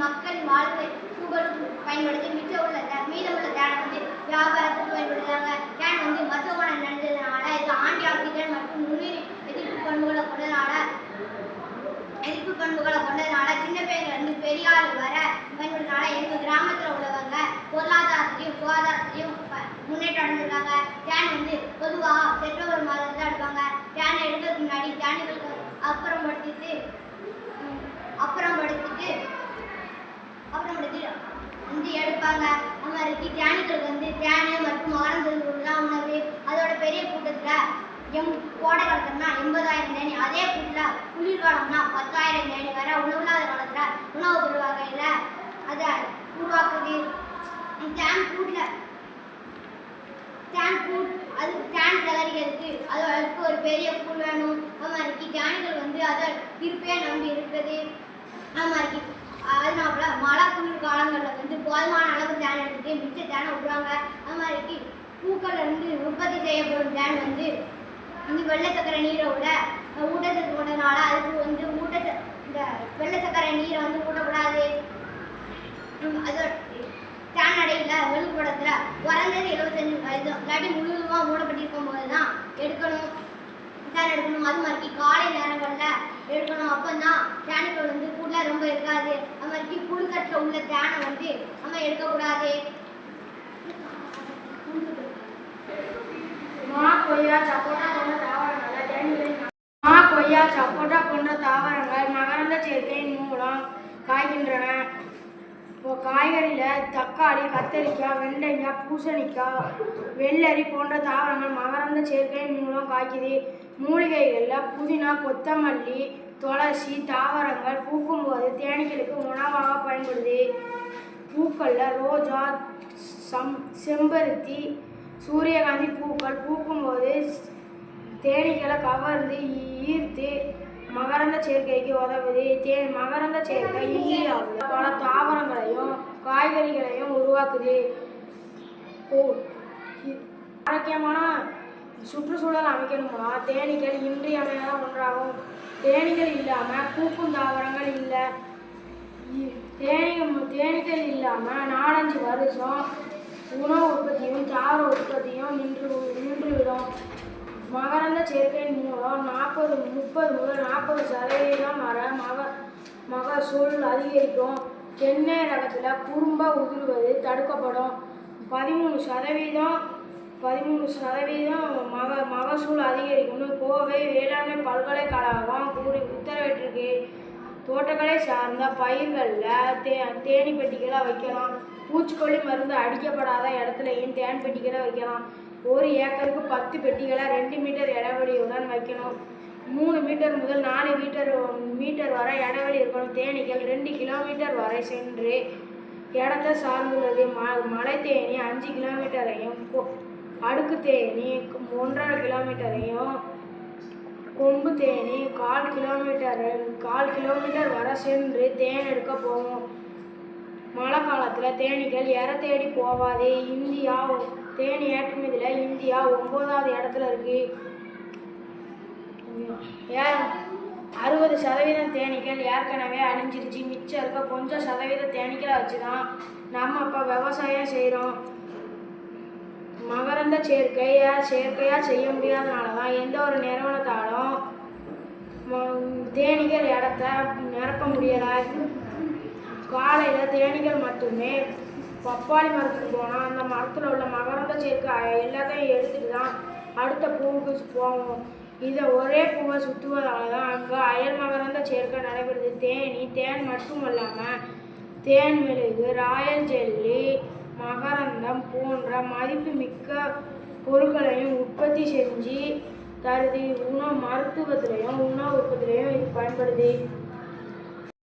மக்களின் வாழ்க்கை சூழலுக்கு பயன்படுத்தி மிச்சம் உள்ள தே- மீதமுள்ள தேனை வந்து வியாபாரத்துக்கு பயன்படுத்துறாங்க தேன் வந்து மருத்துவ குணம் நிறைந்ததுனால இது ஆன்டி ஆக்சிடென்ட் மற்றும் நுண்ணுயிர் எதிர்ப்பு பண்புகளை கொண்டதுனால எதிர்ப்பு பண்புகளை கொண்டதுனால சின்ன பேர்லேருந்து இருந்து பெரிய ஆள் வர பயன்படுறதுனால எங்கள் கிராமத்தில் உள்ளவங்க பொருளாதாரத்திலையும் சுகாதாரத்திலையும் முன்னேற்றம் அடைஞ்சிருக்காங்க. தேன் வந்து பொதுவாக செப்டம்பர் மாதம் தான் எடுப்பாங்க. தேனை எடுக்கிறதுக்கு முன்னாடி தேனிகளுக்கு அப்புறம் படுத்திட்டு அப்புறம் படுத்திட்டு அப்புறம் படுத்தி வந்து எடுப்பாங்க. அது மாதிரி தேனிகளுக்கு வந்து தேனு மற்றும் ஆரஞ்சு உணவு அதோட பெரிய கூட்டத்தில் எம் கோடை காலத்துலனா எண்பதாயிரம் தேனி. அதே கூட்டில் குளிர்காலம்னா பத்தாயிரம் தேனி. வர உணவில்லாத காலத்தில் உணவு பொருள் அதை உருவாக்குது. தேன் கூட்டில் தேன் கூட் அது தேன் சேகரிக்கிறதுக்கு அது அதுக்கு ஒரு பெரிய கூழ் வேணும். அது மாதிரி தேனிகள் வந்து அதை இருப்பே நம்பி இருக்குது. அது மாதிரி அதனால மழை குளிர் காலங்களில் வந்து போதுமான அளவு தேன் எடுத்து மிச்ச தேனை விடுவாங்க. அது மாதிரி பூக்கள்ல இருந்து உற்பத்தி செய்யப்படும் தேன் வந்து வெள்ளச்சக்கரை வெள்ளை சக்கரை நீரை விட அஹ், ஊட்டச்சத்து அதுக்கு வந்து ஊட்டச்ச இந்த வெள்ளை சக்கரை நீரை வந்து ஊட்டக்கூடாது. அதோட அது தேன் வெளிப்படத்தில் குறைஞ்சது எழுபத்தஞ்சு வயது. இல்லாட்டி முழுவதுமாக மூடப்பட்டிருக்கும் போது தான் எடுக்கணும். தேன் எடுக்கணும். அது மாதிரி காலை நேரங்களில் எடுக்கணும். அப்போ தான் தேனுக்கள் வந்து புல்ல ரொம்ப இருக்காது. அது மாதிரி புழுக்கட்டில் உள்ள தேனை வந்து நம்ம எடுக்கக்கூடாது. மா கொய்யா சப்போட்டா போன்ற தாவரங்கள் தேனிகளின் மா கொய்யா சப்போட்டா போன்ற தாவரங்கள் மகரந்த சேர்க்கையின் மூலம் காய்கின்றன. இப்போ காய்கறியில் தக்காளி கத்தரிக்காய் வெண்டைக்காய் பூசணிக்காய் வெள்ளரி போன்ற தாவரங்கள் மகரந்த சேர்க்கையின் மூலம் காய்க்குது மூலிகைகளில் புதினா கொத்தமல்லி துளசி தாவரங்கள் பூக்கும்போது தேனீக்களுக்கு உணவாக பயன்படுது. பூக்களில் ரோஜா சம் செம்பருத்தி சூரியகாந்தி பூக்கள் பூக்கும்போது தேனீக்களை கவர்ந்து ஈர்த்து மகரந்த சேர்க்கைக்கு உதவுது. தே மகரந்த சேர்க்கை இந்தியாவில் பல தாவரங்களையும் காய்கறிகளையும் உருவாக்குது. ஓ ஆரோக்கியமான சுற்றுச்சூழல் அமைக்கணுமா? தேனீக்கள் இன்றியமையாத ஒன்றாகும். தேனீக்கள் இல்லாமல் பூக்கும் தாவரங்கள் இல்லை. தேனீ தேனீக்கள் இல்லாமல் நாலஞ்சு வருஷம் உணவு உற்பத்தியும் தாவர உற்பத்தியும் நின்று நின்றுவிடும். மகரந்த சேர்க்கையின் மூலம் நாற்பது முப்பது முதல் நாற்பது சதவீதம் வர மக மகசூல் அதிகரிக்கும். தென்னை ரகத்தில் குறும்ப உதிர்வது தடுக்கப்படும். பதிமூணு சதவீதம் பதிமூணு சதவீதம் மக மகசூல் அதிகரிக்கும்னு கோவை வேளாண்மை பல்கலைக்கழகம் கூறி உத்தரவிட்டிருக்கு. தோட்டக்கலை சார்ந்த பயிர்களில் தே தேனி பெட்டிகளை வைக்கலாம். பூச்சிக்கொல்லி மருந்து அடிக்கப்படாத இடத்துலையும் தேன் பெட்டிகளை வைக்கலாம். ஒரு ஏக்கருக்கு பத்து பெட்டிகளை ரெண்டு மீட்டர் இடைவெளியுடன் வைக்கணும். மூணு மீட்டர் முதல் நாலு மீட்டர் மீட்டர் வரை இடைவெளி இருக்கணும். தேனீக்கள் ரெண்டு கிலோமீட்டர் வரை சென்று இடத்த சார்ந்துள்ளது. ம மலை தேனி அஞ்சு கிலோமீட்டரையும் அடுக்கு தேனி ஒன்றரை கிலோமீட்டரையும் கொம்பு தேனி கால் கிலோமீட்டர் கால் கிலோமீட்டர் வரை சென்று தேன் எடுக்க போகும் மழை காலத்தில் தேனீக்கள் இற தேடி போகாதே இந்தியா தேனி ஏற்றுமதியில் இந்தியா ஒம்போதாவது இடத்துல இருக்கு. ஏ அறுபது சதவீதம் தேனீக்கள் ஏற்கனவே அழிஞ்சிருச்சு. மிச்சம் இருக்க கொஞ்சம் சதவீத தேனீக்களை வச்சு தான் நம்ம இப்போ விவசாயம் செய்கிறோம் மகரந்த சேர்க்கையை செயற்கையாக செய்ய முடியாதனால தான் எந்த ஒரு நிறுவனத்தாலும் தேனீக்கள் இடத்த நிரப்ப முடியலை. காலையில் தேனீகள் மட்டுமே பப்பாளி மரத்துக்கு போனால் அந்த மரத்தில் உள்ள மகரந்த சேர்க்கை எல்லாத்தையும் எடுத்துட்டு தான் அடுத்த பூவுக்கு போவோம் இதை ஒரே பூவை சுற்றுவதால் தான் அங்கே அயல் மகரந்த சேர்க்கை நடைபெறுது. தேனி தேன் மட்டும் இல்லாமல் தேன் மெழுகு ராயல் ஜெல்லி மகரந்தம் போன்ற மதிப்புமிக்க பொருட்களையும் உற்பத்தி செஞ்சு தருது. உணவு மருத்துவத்திலையும் உணவு உற்பத்திலையும் இது பயன்படுது.